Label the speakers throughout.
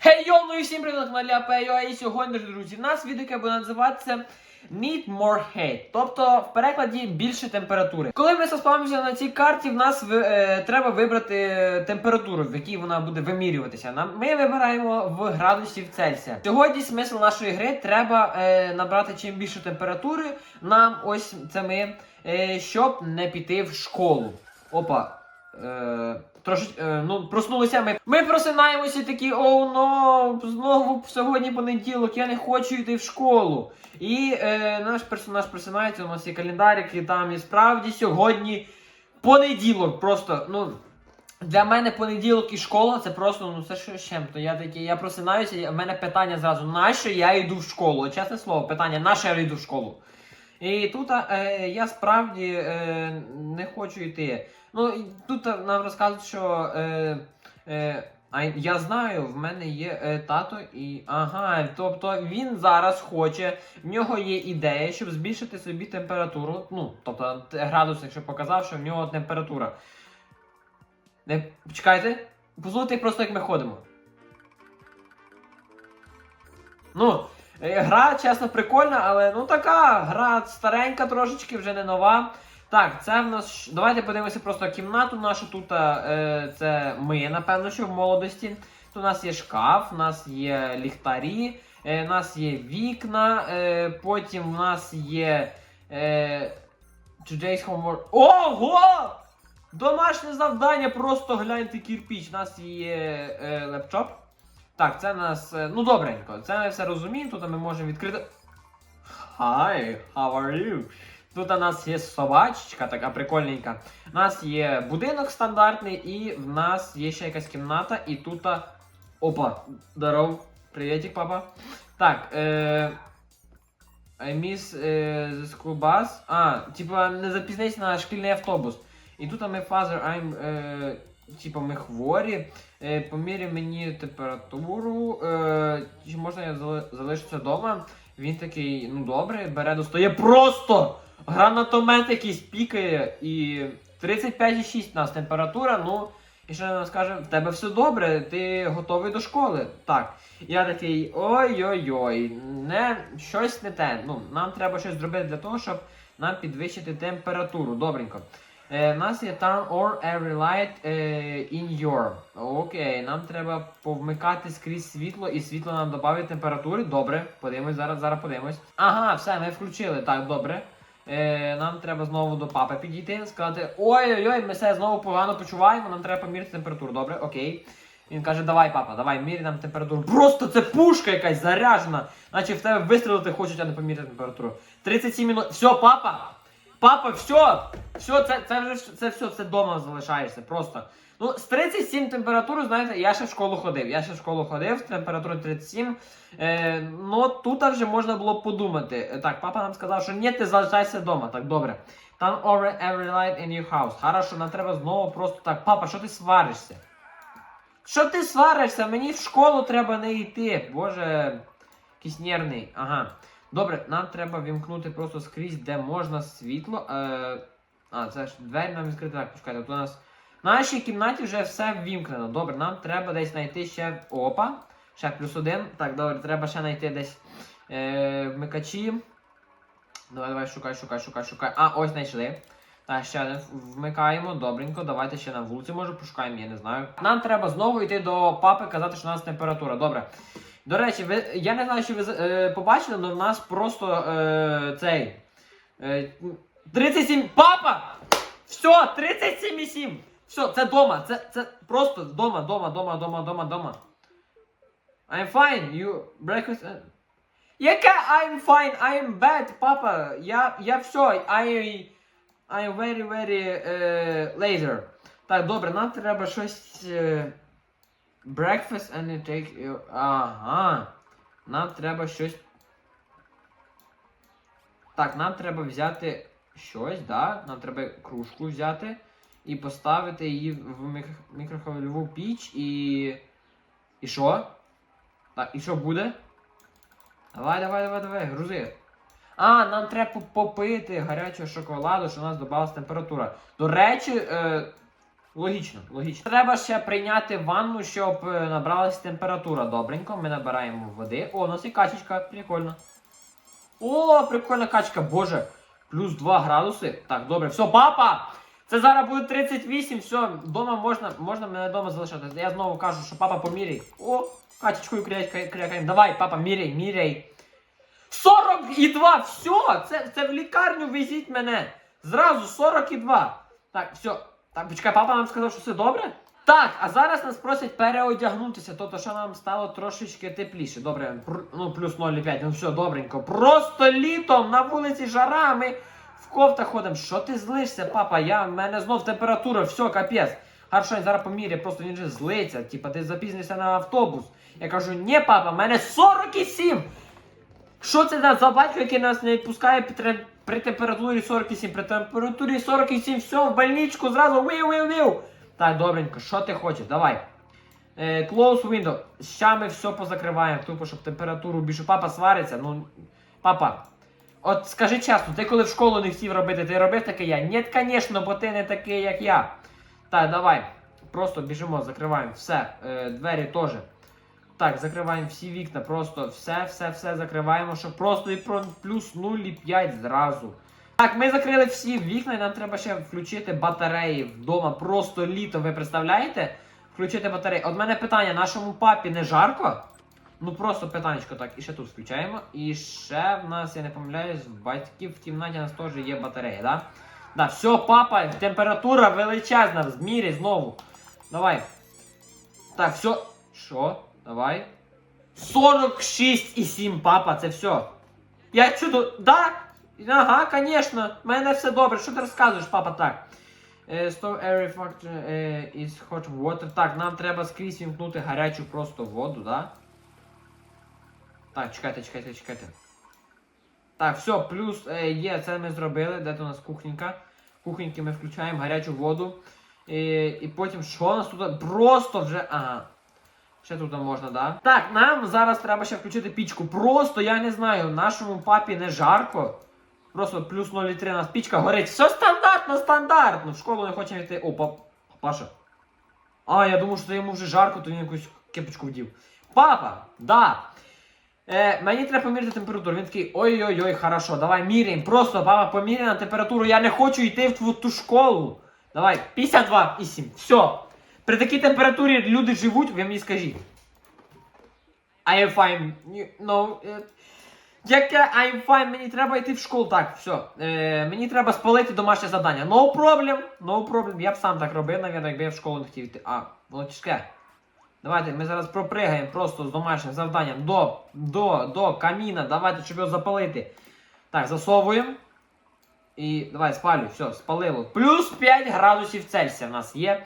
Speaker 1: Хей йоу, ну і всім привіт на каналі АП.ua і сьогодні, друзі, в нас відео яке буде називатися Need more heat, тобто в перекладі більше температури. Коли ми заспавнимося на цій карті, в нас ви- е, треба вибрати температуру, в якій вона буде вимірюватися. Нам ми вибираємо в градусів Цельсія. Сьогодні смисл нашої гри треба е, набрати чим більше температури. Нам ось це ми, е, щоб не піти в школу. Опа. Е, Трошки, е, ну, проснулися ми. Ми просинаємося такі, оу, но, знову сьогодні понеділок, я не хочу йти в школу. І е, наш персонаж просинається, у нас є календарик, і там і справді сьогодні понеділок. Просто, ну. Для мене понеділок і школа це просто ну це що чим. То я такий, я просинаюся, і в мене питання зразу, нащо я йду в школу? Чесне слово, питання, нащо я йду в школу? І тут е, я справді е, не хочу йти. Ну, тут нам розказують, що е, е, а я знаю, в мене є е, тато і. Ага, тобто він зараз хоче, в нього є ідея, щоб збільшити собі температуру. Ну, тобто градус, якщо показав, що в нього температура. Не, почекайте, послухайте просто, як ми ходимо. Ну, е, гра, чесно, прикольна, але ну така гра старенька трошечки, вже не нова. Так, це в нас. Давайте подивимося просто кімнату нашу. Тут е, це ми, напевно, що в молодості. Тут у нас є шкаф, у нас є ліхтарі, е, у нас є вікна, е, потім у нас є. Е, Today's homework. Ого! Домашнє завдання, просто гляньте кірпіч. У нас є е, лептоп. Так, це у нас. е, ну добренько, це ми все розуміємо. Тут ми можемо відкрити. Hi, how are you? Тут у нас є собачечка, така прикольненька. У нас є будинок стандартний, і в нас є ще якась кімната, і тут. Опа! Здоров! Приветик, папа. Так, е. I miss е, the. А, типа не запізнись на шкільний автобус. І тут ми father, I'm. Е, типа ми хворі. Е, поміряй мені температуру. Е, чи можна я залишитися вдома? Він такий, ну добре, бере достає просто! Гранатомет якийсь пікає і 35,6 у нас температура, ну. І ще нам скаже, в тебе все добре, ти готовий до школи. Так. Я такий ой-ой-ой, не щось не те. Ну, нам треба щось зробити для того, щоб нам підвищити температуру. Добренько. Е, у нас є turn or every light е, in your. Окей, нам треба повмикати скрізь світло, і світло нам додає температури. Добре, подивимось, зараз, зараз подивимось. Ага, все, ми включили. Так, добре. Е, нам треба знову до папи підійти, сказати: ой-ой-ой, ми себе знову погано почуваємо, нам треба поміряти температуру. Добре, окей. Він каже, давай, папа, давай, міряй нам температуру. Просто це пушка якась заряджена. Наче в тебе вистрілити хочуть, а не поміряти температуру. 37 минут. Все, папа! Папа, все! Все, це, це вже це все, це вдома залишаєшся. Просто. Ну, з 37 температури, знаєте, я ще в школу ходив. Я ще в школу ходив, температура 37. Е, ну, тут вже можна було подумати. Е, Так, папа нам сказав, що ні, ти залишайся вдома. Так, добре. Turn over every light in your house. Хорошо, нам треба знову просто так. Папа, що ти сваришся? Що ти сваришся? Мені в школу треба не йти. Боже, якийсь нервний. Ага. Добре, нам треба вімкнути просто скрізь, де можна світло. Е, а, це ж двері нам відкрити. Так, почекайте, тут у нас. Нашій кімнаті вже все ввімкнено. Добре, нам треба десь знайти ще. Опа. Ще плюс один. Так, добре, треба ще знайти десь е, вмикачі. Давай, давай, шукай, шукай, шукай, шукай. А, ось знайшли. Так, ще один вмикаємо, добренько. Давайте ще на вулиці, може, пошукаємо, я не знаю. Нам треба знову йти до папи, казати, що у нас температура. Добре. До речі, ви, я не знаю, чи ви е, побачили, але в нас просто е, цей. Е, 37. Папа! Все, 37,7! Все, це дома. Це, це просто дома, дома, дома, дома, дома, дома. I'm fine, you breakfast. е, Яке I'm fine, I'm bad, папа. Я, я все, I, I'm very, very е, later. Так, добре, нам треба щось. Е, breakfast and you take your... Ага. Нам треба щось. Так, нам треба взяти щось, да? Нам треба кружку взяти і поставити її в мікро- мікрохвильову піч і. І що? Так, і що буде? Давай, давай, давай, давай, грузи. А, нам треба попити гарячого шоколаду, що у нас додалась температура. До речі, е, Логічно, логічно. Треба ще прийняти ванну, щоб е, набралась температура. Добренько, ми набираємо води. О, у нас і качечка, прикольно. О, прикольна качка, боже. Плюс 2 градуси. Так, добре, все, папа! Це зараз буде 38, все, вдома можна, можна мене вдома залишати. Я знову кажу, що папа поміряй. О, качечкою крякаємо. Давай, папа, міряй, міряй. 42, все, це, це в лікарню везіть мене. Зразу 42. Так, все. Так, почекай, папа нам сказав, що все добре? Так, а зараз нас просять переодягнутися, тобто, що нам стало трошечки тепліше. Добре, ну плюс 0,5, ну все, добренько. Просто літом на вулиці жара, ми в кофтах ходимо. Що ти злишся, папа? Я, в мене знов температура, все, капець. Хорошо, він зараз поміряє, просто він же злиться. Типа, ти запізнився на автобус. Я кажу, ні, папа, в мене 47! Що це за- батько, який нас не відпускає при, при температурі 47? При температурі 47, все, в больничку зразу вив-вив-вив. Так, добренько, що ти хочеш? Давай. Е, close window. Ща ми все позакриваємо, тупо, щоб температуру більше. Папа свариться. Ну, папа, от скажи чесно, ти коли в школу не хотів робити, ти робив таке я? Ні, звісно, бо ти не такий, як я. Так, давай. Просто біжимо, закриваємо все. Е, двері теж. Так, закриваємо всі вікна, просто все, все, все закриваємо, щоб просто і плюс 0,5 зразу. Так, ми закрили всі вікна, і нам треба ще включити батареї вдома. Просто літо, ви представляєте? Включити батареї. От мене питання, нашому папі не жарко? Ну просто питанечко так, і ще тут включаємо. І ще в нас, я не помиляюсь, батьків в кімнаті у нас теж є батарея, да? Да, все, папа, температура величезна, в змірі знову. Давай. Так, все. Що? Давай. 46,7, папа, це все. Я чудо. Да? Ага, конечно. В мене все добре. Що ти розказуєш, папа, так? Е, Store area factor е, is hot water. Так, нам треба скрізь вімкнути гарячу просто воду, да? Так, чекайте, чекайте, чекайте. Так, все, плюс е, є, це ми зробили. Де то у нас кухонька? Кухоньки ми включаємо гарячу воду. І, і потім що у нас тут? Просто вже. Ага. Ще тут можна, да? Так, нам зараз треба ще включити пічку. Просто я не знаю, нашому папі не жарко. Просто плюс 0,3 у нас пічка горить. Все стандартно, стандартно. В школу не хочемо йти. О, пап... Паша. А, я думав, що йому вже жарко, то він якусь кепочку вдів. Папа, да. Е, мені треба поміряти температуру. Він такий, ой-ой-ой, хорошо, давай міряємо. Просто, папа, поміряй на температуру. Я не хочу йти в ту, ту школу. Давай, 52,7. Все. При такій температурі люди живуть, ви мені скажіть. I am fine. No. е, Яке I'm fine, мені треба йти в школу. Так, все. Е, мені треба спалити домашнє завдання. No problem, no problem. Я б сам так робив, навіть, якби я в школу не хотів йти. А, воно тяжке. Давайте ми зараз пропригаємо просто з домашнім завданням до, до, до каміна. Давайте, щоб його запалити. Так, засовуємо. І давай, спалюй, все, спалило. Плюс 5 градусів Цельсія в нас є.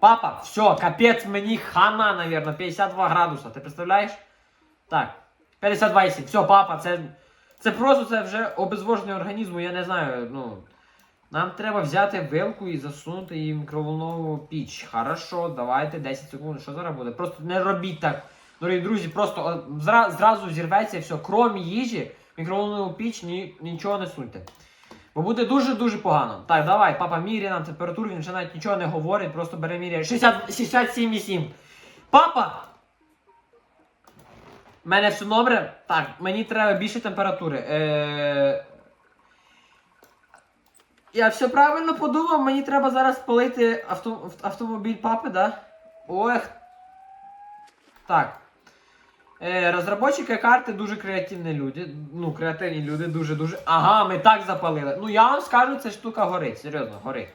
Speaker 1: Папа, все, капець мені хана, наверное, 52 градуса. Ти представляєш? Так, 52,7. Все, папа, це. Це просто це вже обезвоження організму, я не знаю. ну... Нам треба взяти вилку і засунути її в мікроволнову піч. Хорошо, давайте 10 секунд. Що зараз буде? Просто не робіть так. Дорогі друзі, просто зра- зразу зірветься все. Крім їжі, мікроволнову піч ні, нічого не суньте. Бо буде дуже-дуже погано. Так, давай, папа міряє нам температуру, він вже навіть нічого не говорить, просто бере міряє. 60, 67,7. Папа! У мене все добре? Так, мені треба більше температури. Е... Я все правильно подумав, мені треба зараз спалити авто... автомобіль папи, да? Ох. Так. Е, розробники карти дуже креативні люди. Ну, креативні люди дуже-дуже. Ага, ми так запалили. Ну я вам скажу, ця штука горить, серйозно, горить.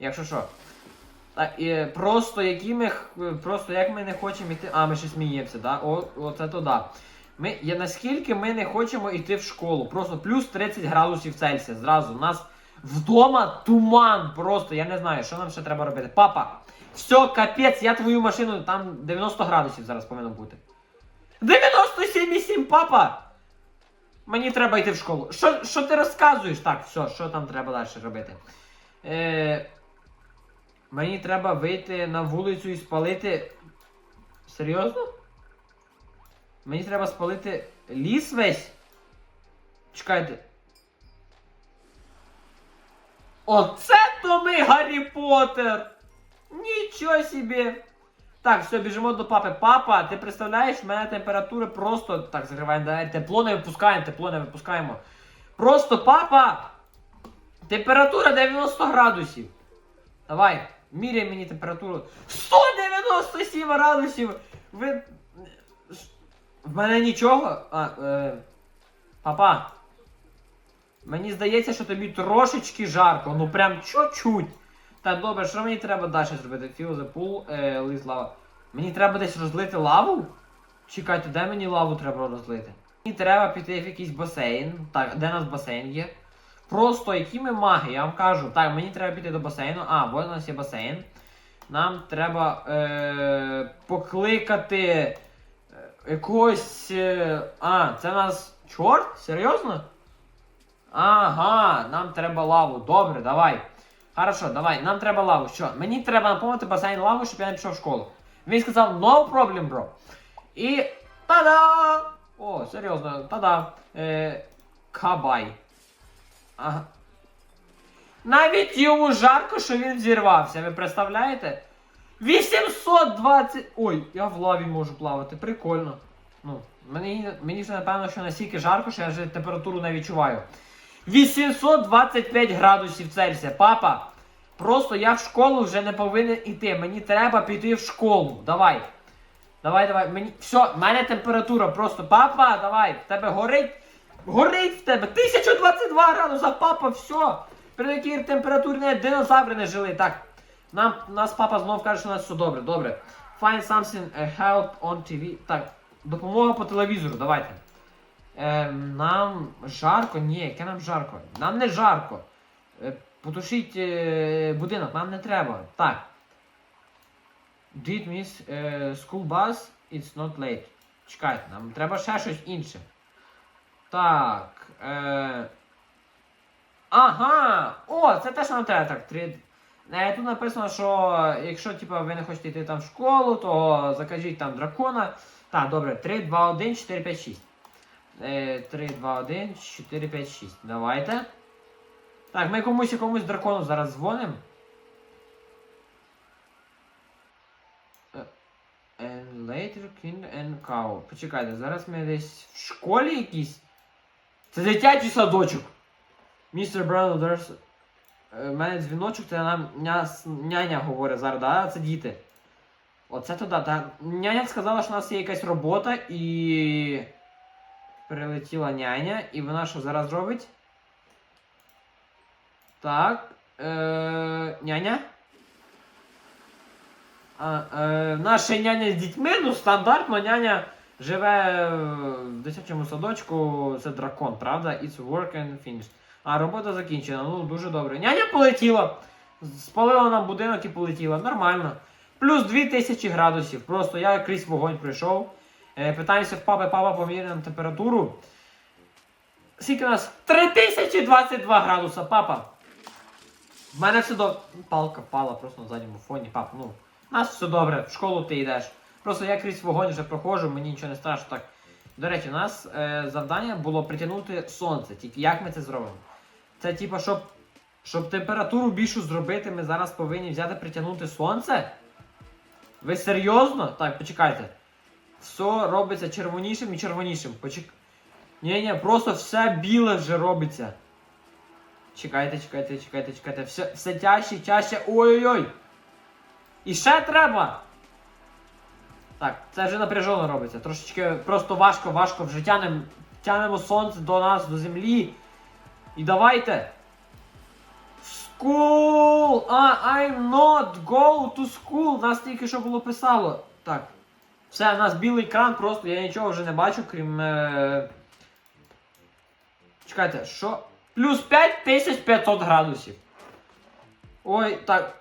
Speaker 1: Якщо що. Так, і просто які ми просто як ми не хочемо йти. А, ми ще сміємося, да? Оце то да. Ми, наскільки ми не хочемо йти в школу. Просто плюс 30 градусів Цельсія. Зразу. У нас вдома туман. Просто я не знаю, що нам ще треба робити. Папа, все, капець, я твою машину, там 90 градусів зараз повинно бути. 97,7, папа! Мені треба йти в школу. Що, що ти розказуєш? Так, все, що там треба далі робити? Е, мені треба вийти на вулицю і спалити. Серйозно? Мені треба спалити ліс весь? Чекайте. Оце то ми Гаррі Поттер! Нічого собі. Так, все, біжимо до папи. Папа, ти представляєш, в мене температура просто. Так, закриваємо двері. Тепло не випускаємо, тепло не випускаємо. Просто папа! Температура 90 градусів. Давай, міряй мені температуру. 197 градусів! Ви. В мене нічого. А, е... Папа. Мені здається, що тобі трошечки жарко, ну прям чуть-чуть. Так, добре, що мені треба далі зробити? Pool, е, list lava. Мені треба десь розлити лаву? Чекайте, де мені лаву треба розлити? Мені треба піти в якийсь басейн. Так, де у нас басейн є? Просто які ми маги, я вам кажу. Так, мені треба піти до басейну. А, ось у нас є басейн. Нам треба е, покликати е, якогось. Е, а, це у нас чорт? Серйозно? Ага, нам треба лаву. Добре, давай. Хорошо, давай, нам треба лаву. Що? Мені треба наповнити басейн лаву, щоб я не пішов в школу. Він сказав, no problem, bro. І. Та-да! О, серйозно, та-да. Е, кабай. Ага. Навіть йому жарко, що він взірвався, ви представляєте? 820. Ой, я в лаві можу плавати, прикольно. Ну, мені, мені вже напевно, що настільки жарко, що я вже температуру не відчуваю. 825 градусів Цельсія. Папа, просто я в школу вже не повинен іти. Мені треба піти в школу. Давай. Давай, давай. Мені. Все, в мене температура просто. Папа, давай, в тебе горить. Горить в тебе. 1022 градуса, папа, все. При такій температурі навіть динозаври не жили. Так. Нам, нас папа знов каже, що у нас все добре. Добре. Find something uh, help on TV. Так. Допомога по телевізору, давайте. Ем, нам жарко? Ні, яке нам жарко? Нам не жарко. Е, потушіть е, будинок, нам не треба. Так. Did miss е, school bus? It's not late. Чекайте, нам треба ще щось інше. Так. Е, ага! О, це те, що нам треба. Так, три. Е, тут написано, що якщо типу, ви не хочете йти там в школу, то закажіть там дракона. Так, добре, 3, 2, 1, 4, 5, 6. Е, 3, 2, 1, 4, 5, 6. Давайте. Так, ми комусь якомусь дракону зараз дзвонимо. Е, And later king and cow. Почекайте, зараз ми десь в школі якісь. Це дитячий садочок. Містер Браун Дерс. У мене дзвіночок, це нам ня, няня говорить зараз, да? Це діти. Оце туди, так. Няня сказала, що у нас є якась робота і. Прилетіла няня, і вона що зараз робить? Так. Е, няня? А, е, наша няня з дітьми, ну стандартно няня живе в дитячому садочку, це дракон, правда? It's work and finished. А робота закінчена, ну дуже добре. Няня полетіла. Спалила нам будинок і полетіла. Нормально. Плюс 2000 градусів. Просто я крізь вогонь прийшов. Е, питаємося в папи, папа поміряє температуру. Скільки у нас? 3022 градуса, папа. В мене все добре. Палка впала просто на задньому фоні. Пап, ну. У нас все добре, в школу ти йдеш. Просто я крізь вогонь вже проходжу, мені нічого не страшно. Так. До речі, у нас е, завдання було притягнути сонце. Тільки як ми це зробимо? Це типу, щоб, щоб температуру більшу зробити, ми зараз повинні взяти притягнути сонце? Ви серйозно? Так, почекайте. Все робиться червонішим і червонішим. Почек... Ні, ні, просто все біле вже робиться. Чекайте, чекайте, чекайте, чекайте. Все, все тяжче, тяжче. Ой-ой-ой! І ще треба! Так, це вже напряжено робиться. Трошечки просто важко, важко вже тянемо, тянемо сонце до нас, до землі. І давайте. School! А, I'm not go to school. Нас тільки що було писало. Так. Все, у нас білий екран, просто я нічого вже не бачу, крім. Е... Чекайте, що? Плюс 5500 градусів. Ой, так.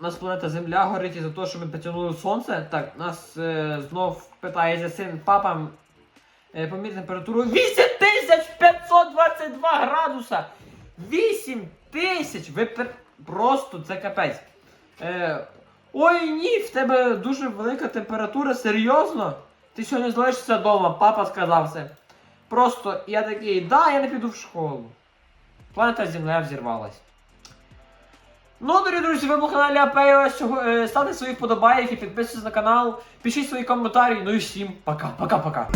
Speaker 1: У нас планета Земля горить із-за того, що ми притягнули сонце. Так, нас е, знов питається син папа. Е, помір температуру 8522 градуса! 8000! Ви пер... просто це капець. Е, ой ні, в тебе дуже велика температура, серйозно? Ти сьогодні залишишся вдома, папа сказав це. Просто я такий, да, я не піду в школу. Планета Земля взірвалась. Ну, дорогі друзі, ви на каналі Апео. Е, Ставте свої вподобайки, підписуйтесь на канал, пишіть свої коментарі. Ну і всім пока, пока, пока.